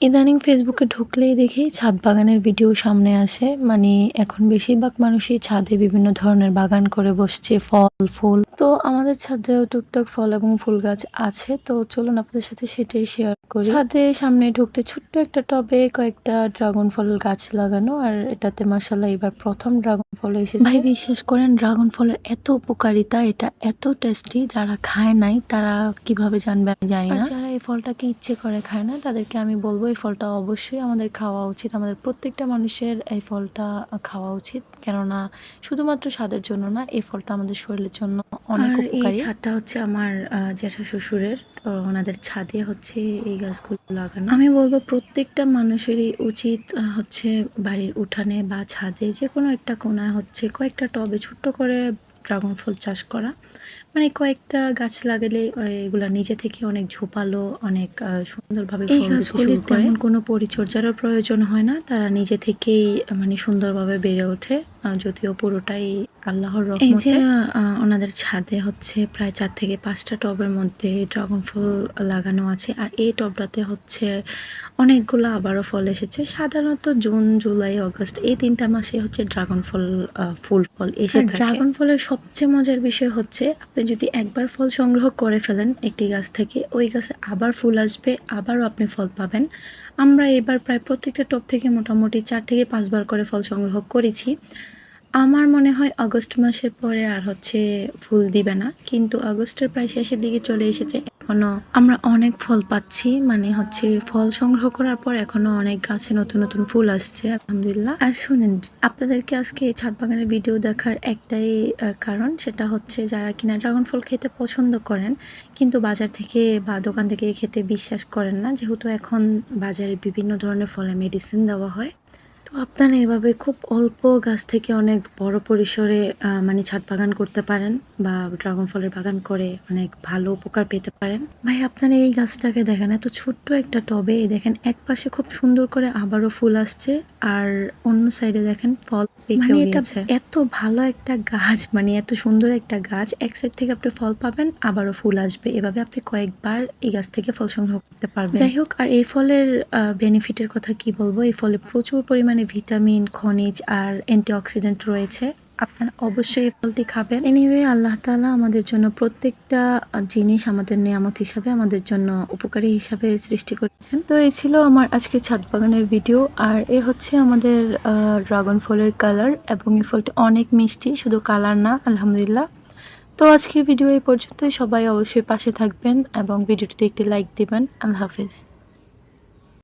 ইদানিং ফেসবুকে ঢুকলেই দেখি ছাদ বাগানের ভিডিও সামনে আসে। মানে এখন বেশিরভাগ মানুষই ছাদে বিভিন্ন ধরনের বাগান করে বসছে, ফল, ফুল। তো আমাদের ছাদেও টুকটাক ফল এবং ফুল গাছ আছে তো চলুন আপনাদের সাথে সেটাই শেয়ার করি। ছাদে সামনে ঢুকতে ছোট্ট একটা টবে কয়েকটা ড্রাগন ফল গাছ লাগানো আর এটাতে মাসাল্লাহ এবার প্রথম ড্রাগন ফল এসেছে। ভাই বিশ্বাস করেন ড্রাগন ফলের এত উপকারিতা এটা এত টেস্টি যারা খায় নাই তারা কীভাবে জানবে আমি জানি না। যারা এই ফলটাকে ইচ্ছে করে খায় না তাদেরকে আমি বলব এই ফলটা অবশ্যই আমাদের খাওয়া উচিত আমাদের প্রত্যেকটা মানুষের এই ফলটা খাওয়া উচিত। কেননা শুধুমাত্র স্বাদের জন্য না এই ফলটা আমাদের শরীরের জন্য অনেক আর এই উপকারী। ছাদটা হচ্ছে আমার জ্যাঠা শ্বশুরের। ওনাদের ছাদে হচ্ছে এই গাছগুলো লাগানো। আমি বলব প্রত্যেকটা মানুষেরই উচিত হচ্ছে বাড়ির উঠানে বা ছাদে যে কোনো একটা কোনায় হচ্ছে কয়েকটা টবে ছোট্ট করে ড্রাগন ফল চাষ করা। মানে কয়েকটা গাছ লাগালে এগুলা নিজে থেকে অনেক ঝোপালো অনেক সুন্দরভাবে এই গাছগুলির তেমন কোনো পরিচর্যারও প্রয়োজন হয় না। তারা নিজে থেকেই মানে সুন্দরভাবে বেড়ে ওঠে। যদিও পুরোটাই আল্লাহর এই যে ওনাদের ছাদে হচ্ছে প্রায় চার থেকে পাঁচটা টবের মধ্যে ড্রাগন ফল লাগানো আছে আর এই টবটাতে হচ্ছে অনেকগুলো আবারও ফল এসেছে। সাধারণত জুন জুলাই আগস্ট এই তিনটা মাসে হচ্ছে ড্রাগন ফল ফুল ফল এসে আর ড্রাগন ফলের সবচেয়ে মজার বিষয় হচ্ছে আপনি যদি একবার ফল সংগ্রহ করে ফেলেন একটি গাছ থেকে ওই গাছে আবার ফুল আসবে আবারও আপনি ফল পাবেন। আমরা এবার প্রায় প্রত্যেকটা টপ থেকে মোটামুটি চার থেকে পাঁচবার করে ফল সংগ্রহ করেছি। আমার মনে হয় আগস্ট মাসের পরে আর হচ্ছে ফুল দিবে না, কিন্তু আগস্টের প্রায় শেষের দিকে চলে এসেছে। এখনও আমরা অনেক ফল পাচ্ছি মানে হচ্ছে ফল সংগ্রহ করার পর এখনও অনেক গাছে নতুন নতুন ফুল আসছে, আলহামদুলিল্লাহ। আর শুনেন, আপনাদেরকে আজকে এই ছাদ বাগানের ভিডিও দেখার একটাই কারণ সেটা হচ্ছে যারা কিনা ড্রাগন ফল খেতে পছন্দ করেন, কিন্তু বাজার থেকে বা দোকান থেকে খেতে বিশ্বাস করেন না, যেহেতু এখন বাজারে বিভিন্ন ধরনের ফলে মেডিসিন দেওয়া হয়। তো আপনারা এভাবে খুব অল্প গাছ থেকে অনেক বড় পরিসরে মানে ছাদ বাগান করতে পারেন বা ড্রাগন ফলের বাগান করে অনেক ভালো উপকার পেতে পারেন। ভাই, আপনারা এই গাছটাকে দেখেন, এত ছোট্ট একটা টবে, দেখেন এক পাশে খুব সুন্দর করে আবারও ফুল আসছে আর অন্য সাইডে দেখেন ফল মানে এটা এত ভালো একটা গাছ মানে এত সুন্দর একটা গাছ। এক সাইড থেকে আপনি ফল পাবেন আবারও ফুল আসবে। এভাবে আপনি কয়েকবার এই গাছ থেকে ফল সংগ্রহ করতে পারবেন। যাই হোক আর এই ফলের বেনিফিটের কথা কি বলব? এই ফলে প্রচুর পরিমাণে ভিটামিন খনিজ আর অ্যান্টিঅক্সিডেন্ট রয়েছে। আপনারা অবশ্যই এই ফলটি খাবেন। এনিওয়ে আল্লাহ তাআলা আমাদের জন্য প্রত্যেকটা জিনিস আমাদের নিয়ামত হিসাবে আমাদের জন্য উপকারী হিসাবে সৃষ্টি করেছেন। তো এই ছিল আমার আজকে ছাদ বাগানের ভিডিও। আর এ হচ্ছে আমাদের ড্রাগন ফলের কালার এবং এই ফলটি অনেক মিষ্টি, শুধু কালার না, আলহামদুলিল্লাহ। তো আজকের ভিডিও এই পর্যন্তই। সবাই অবশ্যই পাশে থাকবেন এবং ভিডিওটিতে একটি লাইক দিবেন। আল্লাহ হাফেজ।